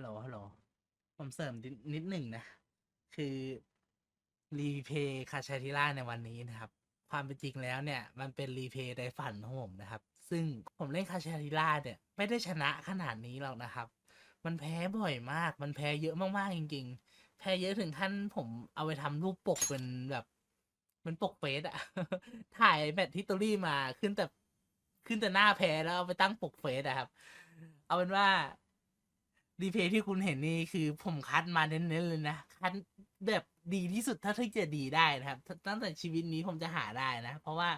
ฮัลโหลฮัลโหลผมเสริมนิดนิดหนึ่งนะ คือรีเพย์คาชาทิล่าในวันนี้นะครับ ความเป็นจริงแล้วเนี่ย มันเป็นรีเพย์ในฝันของผมนะครับ ซึ่งผมเล่นคาชาทิล่าเนี่ย ไม่ได้ชนะขนาดนี้หรอกนะครับ มันแพ้บ่อยมาก มันแพ้เยอะมากๆจริง ๆ แพ้เยอะถึงขั้นผมเอาไปทำรูปปกเป็นแบบเป็นปกเฟซอะถ่ายแมตทิตอรี่มาขึ้นแต่ขึ้นแต่หน้าแพ้แล้วเอาไปตั้งปกเฟซอะครับ เอาเป็นว่า รีเพย์ที่คุณเห็นนี่คือผมคัดมาเน้นๆเลยนะ คัดแบบดีที่สุดเท่าที่จะดีได้นะครับ ตั้งแต่ชีวิตนี้ผมจะหาได้นะ เพราะว่า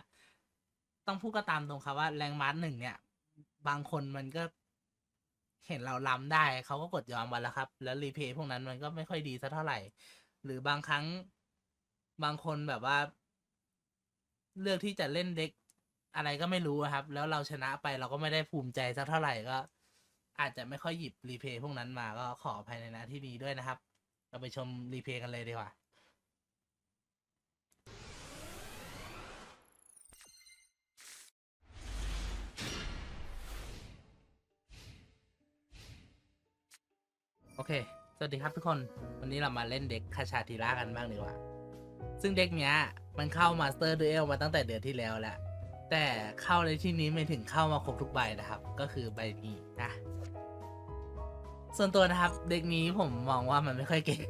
ต้องพูดก็ตามตรงครับว่าแรงมาร์หนึ่งเนี่ย บางคนมันก็เห็นเราล้ำได้ เขาก็กดยอมวันแล้วครับ แล้วรีเพย์พวกนั้นมันก็ไม่ค่อยดีสักเท่าไหร่ หรือบางครั้งบางคนแบบว่า เลือกที่จะเล่นเด็กอะไรก็ไม่รู้ครับ แล้วเราชนะไปเราก็ไม่ได้ภูมิใจสักเท่าไหร่ก็ อาจจะไม่ค่อยหยิบรีเพย์พวกนั้นมาก็ขอภัยในนาที่นี้ด้วยนะครับ เราไปชมรีเพย์กันเลยดีกว่าโอเค สวัสดีครับทุกคน วันนี้เรามาเล่นเด็กคาชาทีระกันบ้างดีกว่า ซึ่งเด็กเนี้ย มันเข้ามาสเตอร์ดูเอลมาตั้งแต่เดือนที่แล้วแหละ แต่เข้าในที่นี้ไม่ถึงเข้ามาครบทุกใบนะครับ ก็คือใบนี้นะ ส่วนตัวนะครับ เด็กนี้ผมมองว่ามันไม่ค่อยเก่ง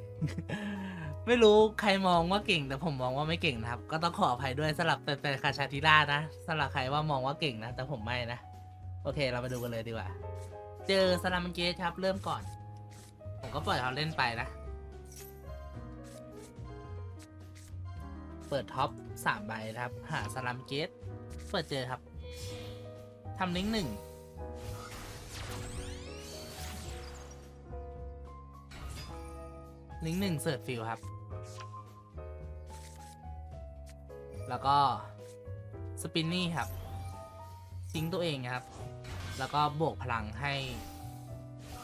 ไม่รู้ใครมองว่าเก่ง แต่ผมมองว่าไม่เก่งนะครับ ก็ต้องขออภัยด้วยสำหรับแฟนๆคาชาทิรานะสำหรับใครว่ามองว่าเก่งนะ แต่ผมไม่นะ โอเคเรามาดูกันเลยดีกว่า เจอสลามเกตครับเริ่มก่อน ผมก็ปล่อยเขาเล่นไปนะ เปิดท็อปสามใบนะครับ หาสลามเกตเปิดเจอครับทำลิงก์หนึ่ง ลิงก์หนึ่งเสิร์ชฟิลครับ แล้วก็สปินนี่ครับ ทิ้งตัวเองครับ แล้วก็บวกพลังให้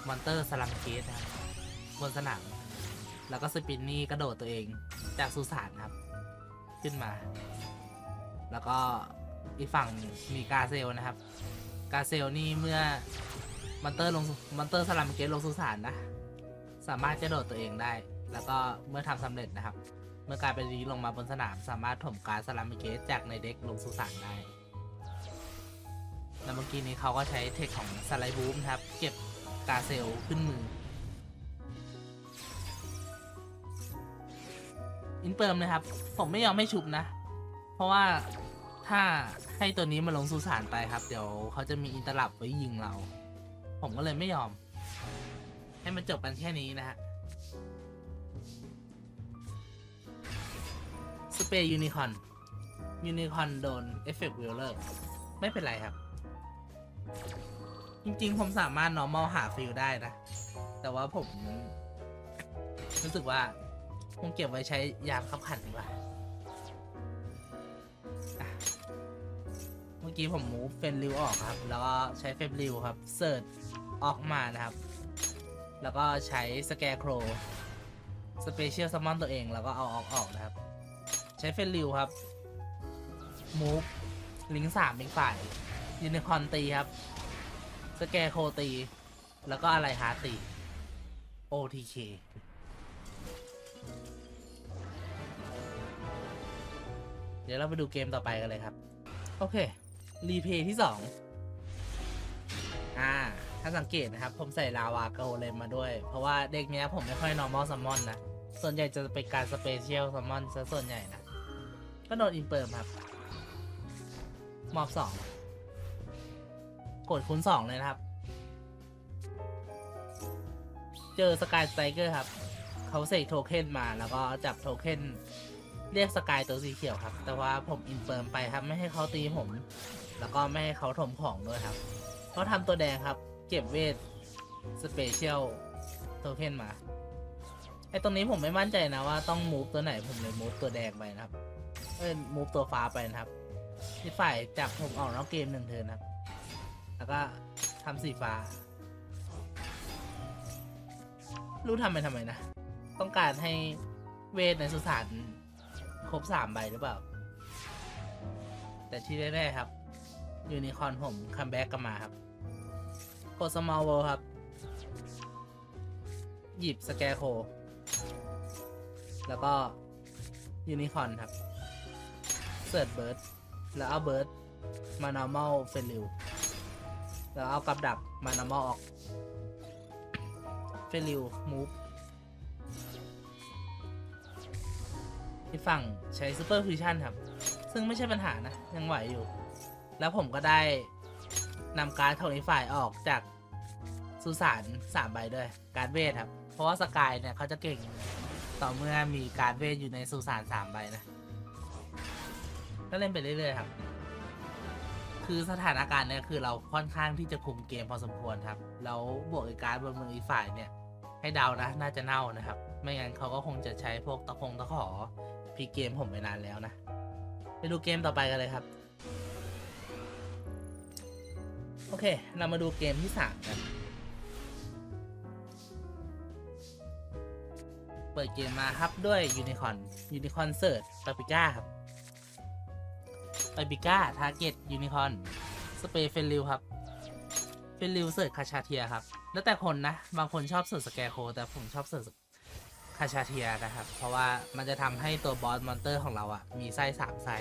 มอนเตอร์สลัมเคสนะครับบนสนามแล้วก็สปินนี่กระโดดตัวเองจากสุสานครับ ขึ้นมา แล้วก็อีกฝั่งมีกาเซลนะครับ กาเซลนี่เมื่อมอนเตอร์ลงมอนเตอร์สลัมเกตลงสุสานนะ สามารถจะโดดตัวเองได้ แล้วก็เมื่อทำสำเร็จนะครับ เมื่อการไปรีลงมาบนสนาม สามารถถมการดสลัมิเกตจากในเด็กลงสุสานได้ แล้วเมื่อกี้นี้เขาก็ใช้เทคของสไลบูมครับ เก็บกาเซลขึ้นมือ อินเปิร์มนะครับ ผมไม่ยอมให้ชุบนะ เพราะว่าถ้าให้ตัวนี้มาลงสุสานไปครับ เดี๋ยวเขาจะมีอินตลับไว้ยิงเรา ผมก็เลยไม่ยอม ให้มันจบกันแค่นี้นะฮะสเปรย์ยูนิคอนยูนิคอนโดนเอฟเฟกต์วิลเลอร์ไม่เป็นไรครับ จริงๆ ผมสามารถ normal หาฟิลได้นะ แต่ว่าผม รู้สึกว่าคงเก็บไว้ใช้ยามขับขันดีกว่า เมื่อกี้ผมมูฟเฟนริวออกครับ แล้วก็ใช้เฟบริวครับ เสิร์ชออกมานะครับ แล้วก็ใช้สแกร์โครสเปเชียลซัมมอนตัวเองแล้วก็เอาออกออกนะครับ ใช้เฟนริวครับมูฟลิงสามเป็นฝ่ายยูนิคอนตีครับ สแกร์โครตี แล้วก็อะไรฮาตี OTK เดี๋ยวเราไปดูเกมต่อไปกันเลยครับ โอเค รีเพย์ที่สองอ่าาสังเกตนะครับ ผมใส่ลาวาโกเลมมาด้วย เพราะว่าเด็กเนี้ยผมไม่ค่อย normal summon นะ ส่วนใหญ่จะเป็นการ special summon ซะส่วนใหญ่นะ ก็โดนอินเปิร์มครับ มอบสองกดคูณสองเลยนะครับ เจอสกายสไตรเกอร์ครับ เขาเสกโทเค็นมาแล้วก็จับโทเค็นเรียกสกายตัวสีเขียวครับ แต่ว่าผมอินเฟิร์มไปครับ ไม่ให้เขาตีผม แล้วก็ไม่ให้เขาถมของด้วยครับเขาทำตัวแดงครับ เก็บเวทสเปเชียลโทเค็นมา ไอตรงนี้ผมไม่มั่นใจนะว่าต้องมูฟตัวไหนผมเลยมูฟตัวแดงไปนะครับ เอ้ยมูฟตัวฟ้าไปนะครับที่ฝ่ายจับผมออกนอกเกมหนึ่งเทิร์นครับ แล้วก็ทำสีฟ้า รู้ทำไปทำไมนะ ต้องการให้เวทในสุสานครบสามใบหรือเปล่า แต่ที่แน่ๆครับ ยูนิคอร์นผมคัมแบ็กกลับมาครับ กด small world ครับ หยิบสแกโค แล้วก็ยูนิคอนครับ เสิร์ชเบิร์ด แล้วเอาเบิร์ดมา normal เฟลิวแล้วเอากับดักมา normal ออกเฟลิว move ที่ฝั่งใช้ super fusion ครับ ซึ่งไม่ใช่ปัญหานะ ยังไหวอยู่ แล้วผมก็ได้ นำการ์ดโทนี่ฝ่ายออกจากสุสานสามใบด้วย การเวทครับ เพราะว่าสกายเนี่ยเขาจะเก่งต่อเมื่อมีการเวทอยู่ในสุสานสามใบนะ ก็เล่นไปเรื่อยๆครับ คือสถานการณ์เนี่ยคือเราค่อนข้างที่จะคุมเกมพอสมควรครับ แล้วบวกอีกการดบนมืออีกฝ่ายเนี่ย ให้เดานะ น่าจะเน่านะครับ ไม่งั้นเขาก็คงจะใช้พวกตะคงตะขอพีเกมผมไปนานแล้วนะ ไปดูเกมต่อไปกันเลยครับ โอเค เรามาดูเกมที่3กัน เปิดเกมมาครับด้วยยูนิคอนยูนิคอนเซิร์ตปาปิก้าครับปาปิก้าทาร์เก็ตยูนิคอนสเปรย์เฟลลิวครับเฟลลิวเสิร์ตคาชาเทียครับ แล้วแต่คนนะ บางคนชอบเสิร์ตสแกโคแต่ผมชอบเสิร์ตคาชาเทียนะครับ เพราะว่ามันจะทำให้ตัวบอสมอนเตอร์ของเราอะมีไส้สามไส้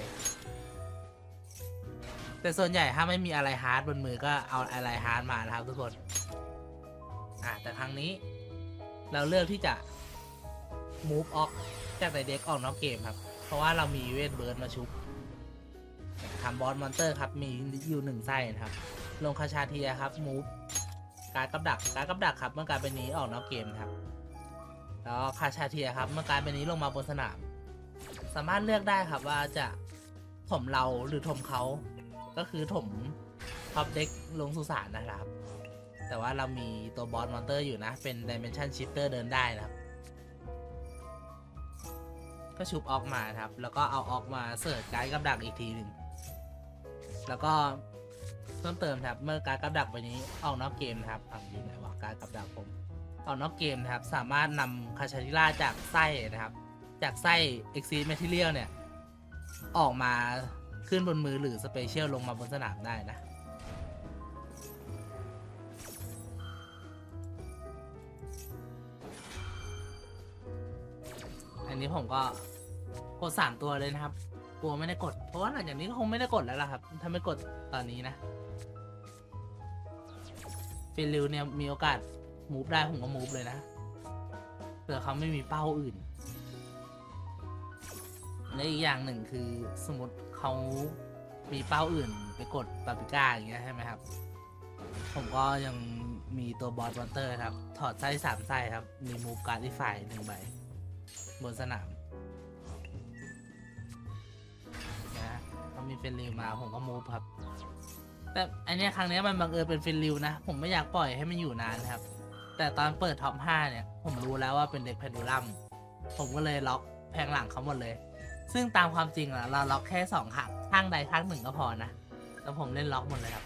แต่ส่วนใหญ่ถ้าไม่มีอะไรฮาร์ดบนมือก็เอาอะไรฮาร์ดมานะครับทุกคน อ่าแต่ครั้งนี้ เราเลือกที่จะ move off จากในเด็กออกนอกเกมครับ เพราะว่าเรามีเวทเบิร์ดมาชุบทำบอสมอนเตอร์ครับ มีอยู่หนึ่งไส้นะครับ ลงคาชาเทียครับ move การกับดักการกับดักครับ เมื่อการเป็นนี้ออกนอกเกมครับ แล้วคาชาเทียครับ เมื่อการเป็นนี้ลงมาบนสนาม สามารถเลือกได้ครับว่าจะถมเราหรือถมเขา ก็คือถมท็อปเด็กลงสุสานนะครับ แต่ว่าเรามีตัวบอสมอนเตอร์อยู่นะ เป็น Dimension Shifter เดินได้นะครับ ก็ชุบออกมาครับ แล้วก็เอาออกมาเสิร์ชการดกับดักอีกทีหนึ่งแล้วก็เพิ่มเติมครับ เมื่อการกับดักไปนี้ออกนอกเกมนะครับอะอยู่ไหนวะการกับดักผมออกนอกเกมนะครับ สามารถนำคาชาริล่าจากไส้นะครับ จากไส้ Exceed Material เนี่ย ออกมา ขึ้นบนมือหรือสเปเชียลลงมาบนสนามได้นะ อันนี้ผมก็กดสามตัวเลยนะครับกลัวไม่ได้กด เพราะว่าหลังจากนี้ก็คงไม่ได้กดแล้วล่ะครับ ถ้าไม่กดตอนนี้นะฟิลิวเนี่ยมีโอกาสมูฟได้ผมก็มูฟเลยนะเผื่อเขาไม่มีเป้าอื่นและอีกอย่างหนึ่งคือสมมติ เขามีเป้าอื่นไปกดปาปิก้าอย่างเงี้ยใช่ไหมครับ ผมก็ยังมีตัวบอสมอนเตอร์ครับ ถอดไส้สามไส้ครับ มีมูฟการ์ดที่ฝ่ายหนึ่งใบบนสนามนะเขามีเฟนลิวมาผมก็มูฟครับ แต่อันนี้ครั้งนี้มันบังเอิญเป็นเฟนลิวนะ ผมไม่อยากปล่อยให้มันอยู่นานนะครับ แต่ตอนเปิดท็อป 5 เนี่ย ผมรู้แล้วว่าเป็นเด็กแพนดูลัมผมก็เลยล็อกแพงหลังเขาหมดเลย ซึ่งตามความจริงอะเราล็อกแค่สองข้างข้างใดข้างหนึ่งก็พอนะแต่ผมเล่นล็อกหมดเลยครับ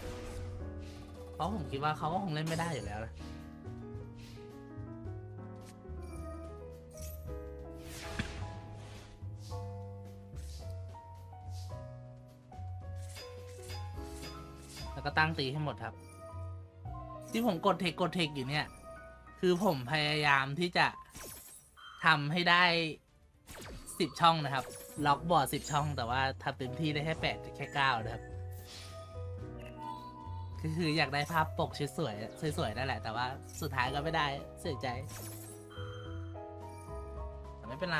เพราะผมคิดว่าเขาก็คงเล่นไม่ได้อยู่แล้วนะแล้วก็ตั้งตีให้หมดครับ ที่ผมกดเทคกดเทคอยู่เนี่ย คือผมพยายามที่จะทำให้ได้สิบช่องนะครับ ล็อกบอร์ดสิบช่องแต่ว่าทำเต็มที่ได้แค่แปดแค่เก้านะครับคือคืออยากได้ภาพปกสวยๆสวยๆนั่นแหละ แต่ว่าสุดท้ายก็ไม่ได้เสียใจแต่ไม่เป็นไร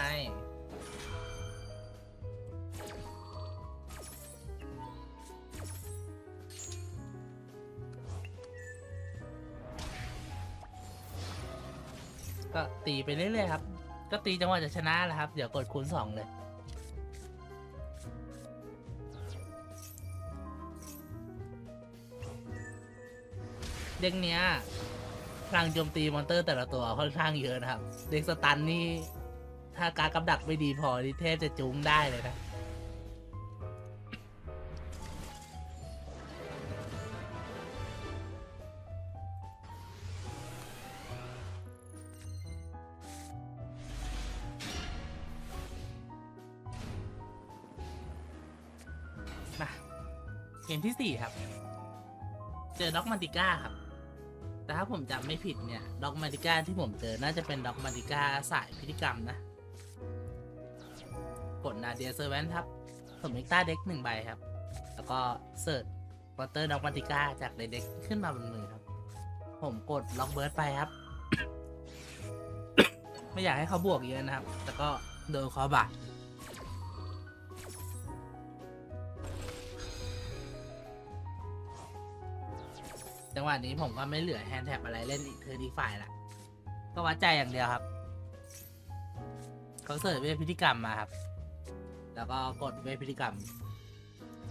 ก็ตีไปเรื่อยๆครับ ก็ตีจังหวะจะชนะแหละครับ เดี๋ยวกดคูณสองเลย เด็กเนี้ยพลังโจมตีมอนเตอร์แต่ละตัวค่อนข้างเยอะนะครับ เด็กสตันนี่ถ้าการกำดักไม่ดีพอนี่เทพจะจุ้งได้เลยนะมาเกมที่สี่ครับ เจอน็อกมันติก้าครับ แต่ถ้าผมจำไม่ผิดเนี่ยด็อกมาติก้าที่ผมเจอน่าจะเป็นด็อกมาติก้าสายพิธีกรรมนะ กดนาเดียเซอร์แวนครับผมเอ็กต้าเด็กหนึ่งใบครับ แล้วก็เสิร์ชวอเตอร์ด็อกมาติก้าจากในเด็กขึ้นมาบนมือครับ ผมกดล็อกเบิร์ดไปครับ ไม่อยากให้เขาบวกเยอะนะครับ แต่ก็โดนคอบาด จังหวะนี้ผมก็ไม่เหลือแฮนด์แท็บอะไรเล่นอีกเทอร์ดีฝ่ายละก็วัดใจอย่างเดียวครับ เขาเสิร์ชเวทพิธีกรรมมาครับ แล้วก็กดเวทพิธีกรรม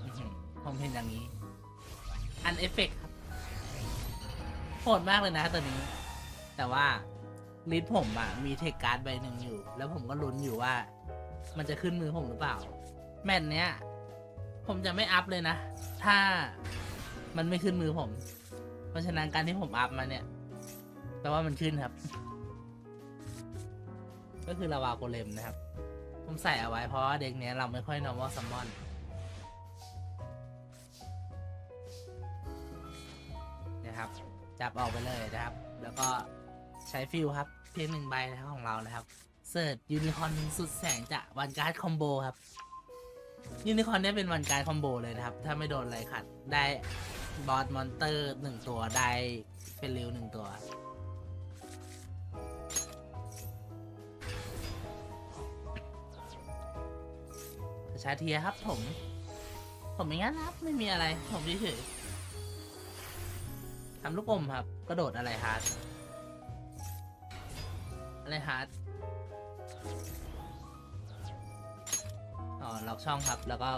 อื้อหือผมเห็นอย่างนี้ อันเอฟเฟกครับโหดมากเลยนะตัวนี้ แต่ว่าลิสต์ผมอะมีเทคการ์ดใบหนึ่งอยู่ แล้วผมก็ลุ้นอยู่ว่า มันจะขึ้นมือผมหรือเปล่า แมตช์เนี้ย ผมจะไม่อัพเลยนะ ถ้ามันไม่ขึ้นมือผม เพราะฉะนั้นการที่ผมอัพมาเนี่ยแปลว่ามันขึ้นครับ ก็คือลาวาโกเลมนะครับ ผมใส่เอาไว้เพราะว่าเด็กเนี้ยเราไม่ค่อย normal summon นะครับ จับออกไปเลยนะครับ แล้วก็ใช้ฟิลครับ เพียงหนึ่งใบนะครับของเรานะครับ เสิร์ชยูนิคอร์นสุดแสงจากวันการ์ดคอมโบครับยูนิคอร์นเนี่ยเป็นวันการ์ดคอมโบเลยนะครับ ถ้าไม่โดนอะไรขัด ได้ บอสมอนเตอร์หนึ่งตัวได้เฟลิวหนึ่งตัวชาเทียครับผม ผมอย่างนั้นครับ ไม่มีอะไร ผมเฉยๆทำลูกอมครับ กระโดดอะไรฮาร์ดอะไรฮาร์ดอ๋อล็อกช่องครับแล้วก็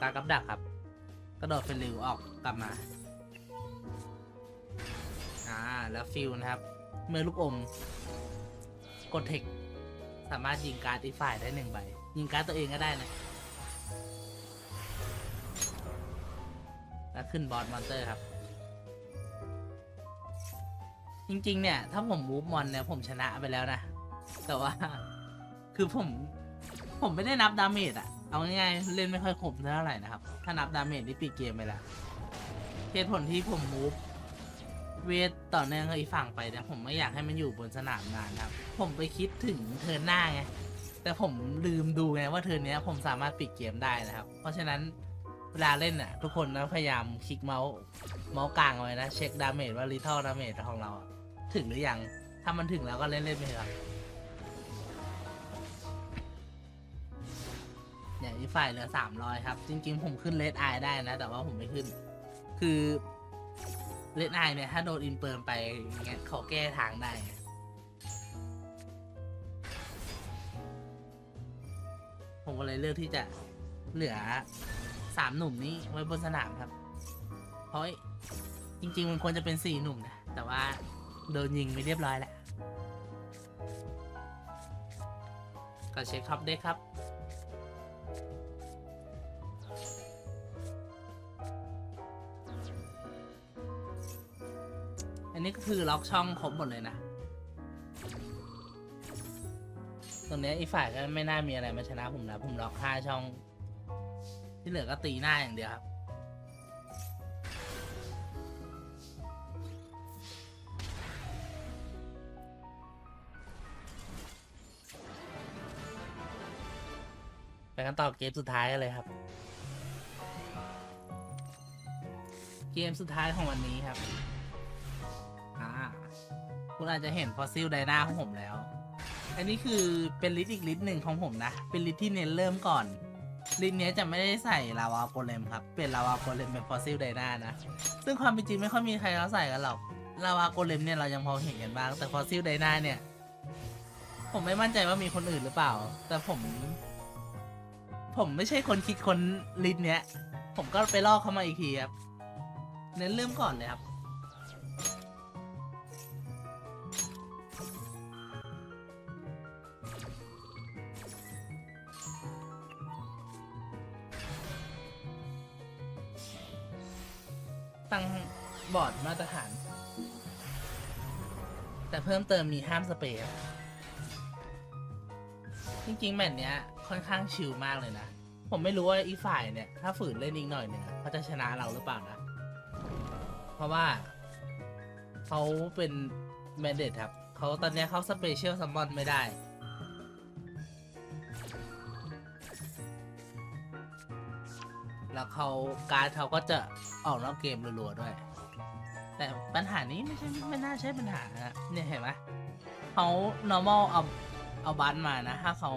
ตากับดักครับ กระโดดเป็นริวออกกลับมา อ่า แล้วฟิลนะครับ เมื่อลูกอม กดเทค สามารถยิงการ์ดอีกฝ่ายได้หนึ่งใบ ยิงการ์ดตัวเองก็ได้นะ แล้วขึ้นบอสมอนเตอร์ครับ จริง ๆ เนี่ย ถ้าผมมูฟมอนเนี่ย ผมชนะไปแล้วนะ แต่ว่า คือผม ผมไม่ได้นับดาเมจอะ เอาง่ายๆเล่นไม่ค่อยคมเท่าไหร่นะครับ ถ้านับดาเมจที่ปีเกมไปแล้วเหตุผลที่ผมมูฟเวทต่อเนื่องกับอีกฝั่งไปนี่ผมไม่อยากให้มันอยู่บนสนามนานครับ ผมไปคิดถึงเทิร์นหน้าไงแต่ผมลืมดูไงว่าเทิร์นเนี้ยผมสามารถปิดเกมได้นะครับ เพราะฉะนั้นเวลาเล่นน่ะ ทุกคนนะพยายามคลิกเมาส์เมาส์กลางเอาไว้นะ เช็คดาเมจว่าลิท t ลดาเมจของเรา ถึงหรือยัง ถ้ามันถึงแล้วก็เล่นเล่นไปเถอะ เนี่ยอีกฝ่ายเหลือสามร้อยครับ จริงๆผมขึ้นเลดไอได้นะ แต่ว่าผมไม่ขึ้น คือเลดไอเนี่ยถ้าโดนอินเปิร์มไปเงี้ยเขาแก้ทางได้ผมก็เลยเลือกที่จะเหลือสามหนุ่มนี้ไว้บนสนามครับ เพราะจริง ๆ มันควรจะเป็นสี่หนุ่มนะ แต่ว่าโดนยิงไปเรียบร้อยแล้ว ก็เช็คท็อปเด็กครับ นนี้ก็คือล็อกช่องครบหมดเลยนะ ตรงนี้อีฝ่ายก็ไม่น่ามีอะไรมาชนะผมนะ ผมล็อกห้าช่อง ที่เหลือก็ตีหน้าอย่างเดียวครับไปกันต่อเกมสุดท้ายกันเลยครับ เกมสุดท้ายของวันนี้ครับ คุณอาจจะเห็นฟอสซิลไดนาของผมแล้ว อันนี้คือเป็นลิตอีกลิตหนึ่งของผมนะ เป็นลิตที่เน้นเริ่มก่อน ลิตเนี้ยจะไม่ได้ใส่ลาวาโกเลมครับ เป็นลาวาโกเลมเป็นฟอสซิลไดนานะ ซึ่งความเป็นจริงไม่ค่อยมีใครเขาใส่กันหรอก ลาวาโกเลมเนี่ยเรายังพอเห็นกันบ้าง แต่ฟอสซิลไดนาเนี่ย ผมไม่มั่นใจว่ามีคนอื่นหรือเปล่า แต่ผม ผมไม่ใช่คนคิดคนลิตเนี้ย ผมก็ไปลอกเข้ามาอีกทีครับ เน้นเริ่มก่อนเลยครับ ตั้งบอร์ดมาตรฐาน แต่เพิ่มเติมมีห้ามสเปรย์จริงๆแมตช์เนี้ย ค่อนข้างชิลมากเลยนะ ผมไม่รู้ว่าอีฝ่ายเนี่ย ถ้าฝืนเล่นอีกหน่อยเนี่ยเขาจะชนะเราหรือเปล่านะ เพราะว่าเขาเป็นแมนเดตครับ เขาตอนนี้เขาสเปเชียลซัมมอนไม่ได้ แล้วเขาการ์ดเขาก็จะออกนอกเกมรัวๆด้วย แต่ปัญหานี้ไม่ใช่ไม่น่าใช่ปัญหานะเนี่ยเห็นไหมเขา normal เอาเอาบันมานะ ถ้าเขา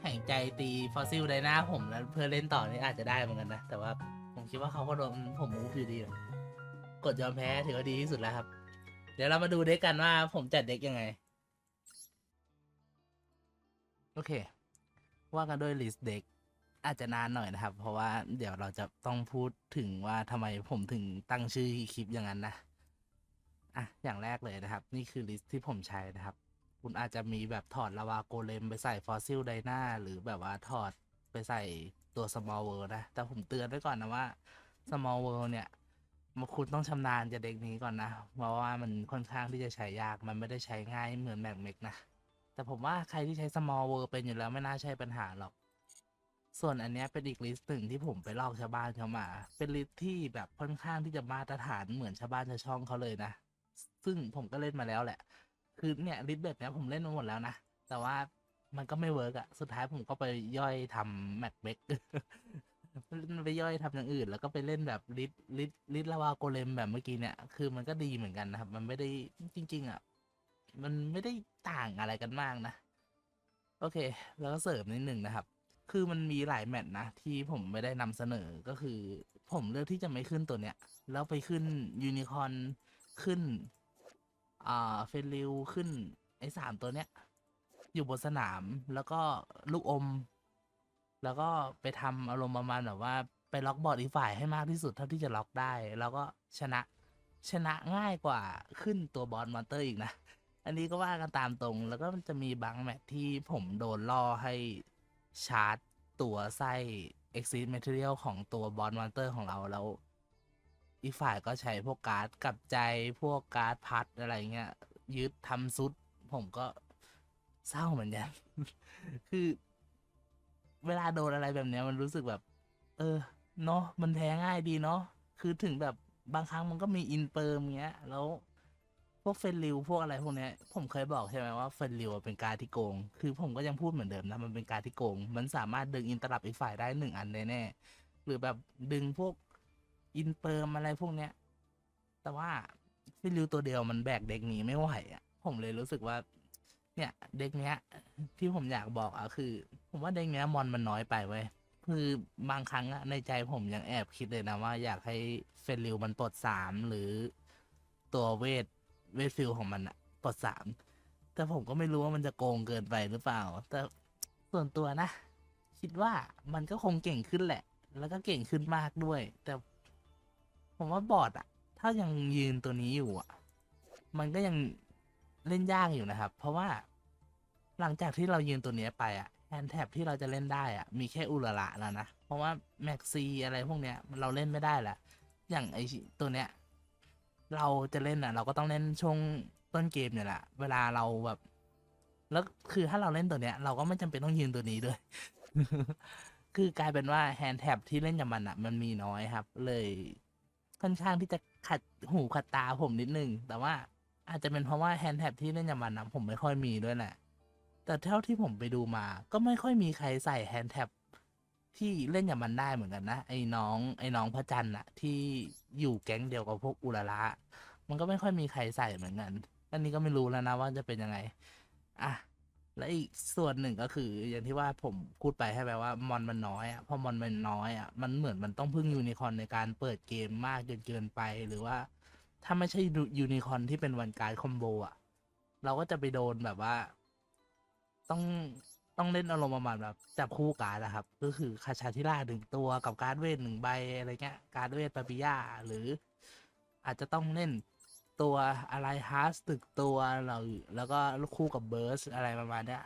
แข่งใจตีฟอสซิลไดหน้าผมแล้วเพื่อเล่นต่อนี่อาจจะได้เหมือนกันนะ แต่ว่าผมคิดว่าเขาก็โดนผมมูฟอยู่ดีอะกดยอมแพ้ถือว่าดีที่สุดแล้วครับ เดี๋ยวเรามาดูเด็กกันว่าผมจัดเด็กยังไง โอเค ว่ากันด้วยลิสต์เด็ก อาจจะนานหน่อยนะครับ เพราะว่าเดี๋ยวเราจะต้องพูดถึงว่าทำไมผมถึงตั้งชื่อคลิปอย่างนั้นนะอะอย่างแรกเลยนะครับ นี่คือลิสต์ที่ผมใช้นะครับ คุณอาจจะมีแบบถอดลาวาโกเลมไปใส่ฟอสซิลไดนาหรือแบบว่าถอดไปใส่ตัว small world นะ แต่ผมเตือนไว้ก่อนนะว่า small world เนี่ยมันคุณต้องชำนาญจะเด็กนี้ก่อนนะ เพราะว่ามันค่อนข้างที่จะใช้ยากมันไม่ได้ใช้ง่ายเหมือนแมกเมกนะ แต่ผมว่าใครที่ใช้ small world เป็นอยู่แล้วไม่น่าใช่ปัญหาหรอก ส่วนอันนี้เป็นอีกลิสต์หนึ่งที่ผมไปลอกชาวบ้านเขามา เป็นลิสต์ที่แบบค่อนข้างที่จะมาตรฐานเหมือนชาวบ้านชาวช่องเขาเลยนะ ซึ่งผมก็เล่นมาแล้วแหละ คือเนี่ยลิสต์แบบนี้ผมเล่นมาหมดแล้วนะ แต่ว่ามันก็ไม่เวิร์กอะสุดท้ายผมก็ไปย่อยทำแมทเบกไปย่อยทำอย่างอื่น แล้วก็ไปเล่นแบบลิสลิสลิสลาวาโกเลมแบบเมื่อกี้เนี่ย คือมันก็ดีเหมือนกันนะครับ มันไม่ได้จริง ๆอะมันไม่ได้ต่างอะไรกันมากนะ โอเค แล้วก็เสริมนิดหนึ่งนะครับ คือมันมีหลายแมตช์นะ ที่ผมไม่ได้นำเสนอก็คือ ผมเลือกที่จะไม่ขึ้นตัวเนี้ย แล้วไปขึ้นยูนิคอนขึ้น อ่าเฟนริวขึ้น ไอ้สามตัวเนี้ย อยู่บนสนามแล้วก็ลูกอม แล้วก็ไปทำอารมณ์ประมาณแบบว่าไปล็อกบอร์ดอีกฝ่ายให้มากที่สุดเท่าที่จะล็อกได้ แล้วก็ชนะชนะง่ายกว่าขึ้นตัวบอสมอนเตอร์อีกนะ อันนี้ก็ว่ากันตามตรง แล้วก็มันจะมีบางแมตช์ที่ผมโดนล่อให้ ชาร์จตัวไส้ Exit Material ของตัวบอสมอนเตอร์ของเราแล้ว อีกฝ่ายก็ใช้พวกการ์ดกลับใจพวกการ์ดพัดอะไรเงี้ยยึดทำซุด ผมก็เศร้าเหมือนกัน คือ เวลาโดนอะไรแบบเนี้ยมันรู้สึกแบบ เออ เนาะมันแพ้ง่ายดีเนาะคือถึงแบบบางครั้งมันก็มีอินเปิร์มเงี้ย แล้ว พวกเฟนริวพวกอะไรพวกเนี้ยผมเคยบอกใช่ไหมว่าเฟนริวเป็นการที่โกง คือผมก็ยังพูดเหมือนเดิมนะมันเป็นการที่โกง มันสามารถดึงอินตลับอีกฝ่ายได้หนึ่งอันแน่ๆหรือแบบดึงพวกอินเปิร์มอะไรพวกเนี้ย แต่ว่าเฟนริวตัวเดียวมันแบกเด็กนี้ไม่ไหวอะผมเลยรู้สึกว่า เนี่ยเด็กเนี้ย ที่ผมอยากบอกอะคือ ผมว่าเด็กเนี้ยมอนมันน้อยไปเว้ยคือบางครั้งอะในใจผมยังแอบคิดเลยนะว่าอยากให้เฟนริวมันปลดสามหรือตัวเวท เวฟิลของมันอะปลดสามแต่ผมก็ไม่รู้ว่ามันจะโกงเกินไปหรือเปล่า แต่ส่วนตัวนะ คิดว่ามันก็คงเก่งขึ้นแหละ แล้วก็เก่งขึ้นมากด้วย แต่ ผมว่าบอดอะถ้ายังยืนตัวนี้อยู่อะมันก็ยังเล่นยากอยู่นะครับ เพราะว่าหลังจากที่เรายืนตัวนี้ไปอะแฮนแท็บที่เราจะเล่นได้อะมีแค่อุลาระแล้วนะ เพราะว่าแม็กซีอะไรพวกเนี้ยเราเล่นไม่ได้ละอย่างไอตัวเนี้ย เราจะเล่นอะ เราก็ต้องเล่นช่วงต้นเกมเนี่ยแหละ เวลาเราแบบ แล้วคือถ้าเราเล่นตัวเนี้ย เราก็ไม่จำเป็นต้องยืนตัวนี้ด้วย คือกลายเป็นว่าแฮนด์แท็บที่เล่นกับมันอะ มันมีน้อยครับ เลยค่อนข้างที่จะขัดหูขัดตาผมนิดนึง แต่ว่าอาจจะเป็นเพราะว่าแฮนด์แท็บที่เล่นกับมันนะผมไม่ค่อยมีด้วยแหละ แต่เท่าที่ผมไปดูมา ก็ไม่ค่อยมีใครใส่แฮนด์แท็บ ที่เล่นกับมันได้เหมือนกันนะ ไอ้น้องไอ้น้องพระจันทร์อะที่อยู่แก๊งเดียวกับพวกอุระระมันก็ไม่ค่อยมีใครใส่เหมือนกัน อันนี้ก็ไม่รู้แล้วนะว่าจะเป็นยังไง อะ และอีกส่วนหนึ่งก็คือ อย่างที่ว่าผมพูดไปให้ไปว่ามอนมันน้อยอะพอมอนมันน้อยอะมันเหมือนมันต้องพึ่งยูนิคอนในการเปิดเกมมากจนเกินไปหรือว่า ถ้าไม่ใช่ยูนิคอนที่เป็นวันการคอมโบอะเราก็จะไปโดนแบบว่า ต้อง ต้องเล่นอารมณ์ประมาณแบบจับคู่การ์ดนะครับ ก็คือคาชาทิราหนึ่งตัวกับการ์ดเวทหนึ่งใบอะไรเงี้ย การ์ดเวทปาปิยาหรืออาจจะต้องเล่นตัวอะไรฮาร์สตึกตัวเราแล้วก็คู่กับเบิร์สอะไรประมาณเนี้ย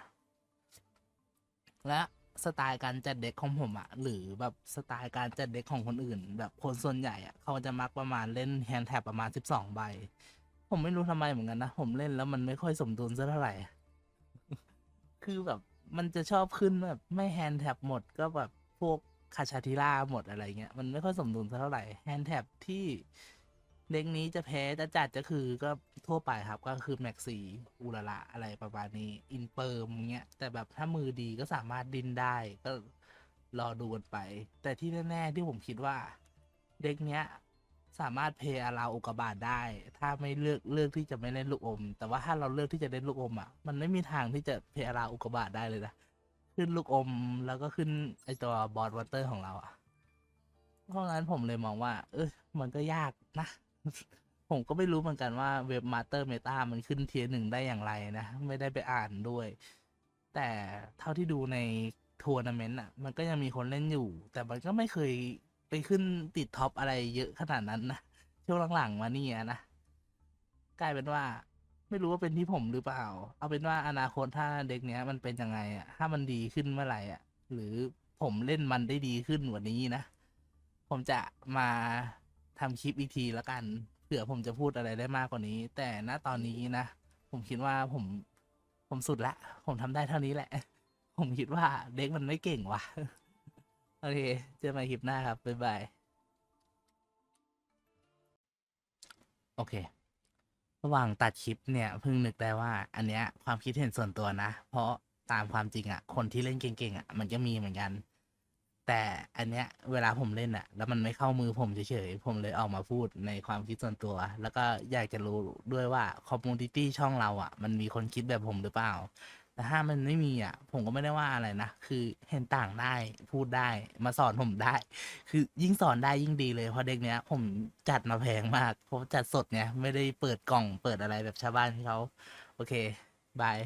และสไตล์การจัดเด็กของผมอะหรือแบบสไตล์การจัดเด็กของคนอื่น แบบคนส่วนใหญ่อะเขาจะมักประมาณเล่นแฮนด์แท็บประมาณสิบสองใบ ผมไม่รู้ทำไมเหมือนกันนะ ผมเล่นแล้วมันไม่ค่อยสมดุลสักเท่าไหร่ คือแบบ มันจะชอบขึ้นแบบไม่แฮนด์แท็บหมดก็แบบพวกคาชาทิล่าหมดอะไรเงี้ย มันไม่ค่อยสมดุลเท่าไหร่แฮนด์แท็บที่เด็กนี้จะแพ้จะจัดก็คือก็ทั่วไปครับก็คือแม็กซีอุลละอะไรประมาณนี้ อินเปิร์มเงี้ย แต่แบบถ้ามือดีก็สามารถดินได้ก็รอดูกันไป แต่ที่แน่ ๆ ที่ผมคิดว่า เด็กเนี้ย สามารถเพย์อาราอุกบาตได้ ถ้าไม่เลือกเลือกที่จะไม่เล่นลูกอม แต่ว่าถ้าเราเลือกที่จะเล่นลูกอมอะ มันไม่มีทางที่จะเพย์อาราอุกบาตได้เลยนะ ขึ้นลูกอมแล้วก็ขึ้นไอตัวบอดวอเตอร์ของเราอะ เพราะงั้นผมเลยมองว่า เออมันก็ยากนะ ผมก็ไม่รู้เหมือนกันว่าเว็บมาสเตอร์เมตามันขึ้นเทียร์หนึ่งได้อย่างไรนะ ไม่ได้ไปอ่านด้วย แต่เท่าที่ดูในทัวร์นาเมนต์อะ มันก็ยังมีคนเล่นอยู่ แต่มันก็ไม่เคย ขึ้นติดท็อปอะไรเยอะขนาดนั้นนะช่วงหลังๆมานี่นะกลายเป็นว่า ไม่รู้ว่าเป็นที่ผมหรือเปล่า เอาเป็นว่าอนาคตถ้าเด็กเนี้ยมันเป็นยังไงอะถ้ามันดีขึ้นเมื่อไหร่อะ หรือผมเล่นมันได้ดีขึ้นกว่านี้นะ ผมจะมาทำคลิปอีกทีแล้วกันเผื่อผมจะพูดอะไรได้มากกว่านี้ แต่ณตอนนี้นะผมคิดว่าผมผมสุดละ ผมทำได้เท่านี้แหละ ผมคิดว่าเด็กมันไม่เก่งว่ะ โอเค เจอกันใหม่คลิปหน้าครับ บ๊ายบาย โอเค ระหว่างตัดคลิปเนี่ยเพิ่งนึกได้ว่า อันเนี้ยความคิดเห็นส่วนตัวนะ เพราะตามความจริงอะ่ะ คนที่เล่นเก่งๆอะ่ะ มันก็มีเหมือนกัน แต่อันเนี้ย เวลาผมเล่นอะ่ะ แล้วมันไม่เข้ามือผมเฉยๆ ผมเลยออกมาพูดในความคิดส่วนตัว แล้วก็อยากจะรู้ด้วยว่าคอมมูนิตี้ช่องเราอะ่ะ มันมีคนคิดแบบผมหรือเปล่า แต่ถ้ามันไม่มีอะ ผมก็ไม่ได้ว่าอะไรนะ คือเห็นต่างได้ พูดได้ มาสอนผมได้ คือยิ่งสอนได้ยิ่งดีเลย เพราะเด็กเนี้ย ผมจัดมาแพงมากผมจัดสดเนี้ยไม่ได้เปิดกล่องเปิดอะไรแบบชาวบ้านเขา โอเค บาย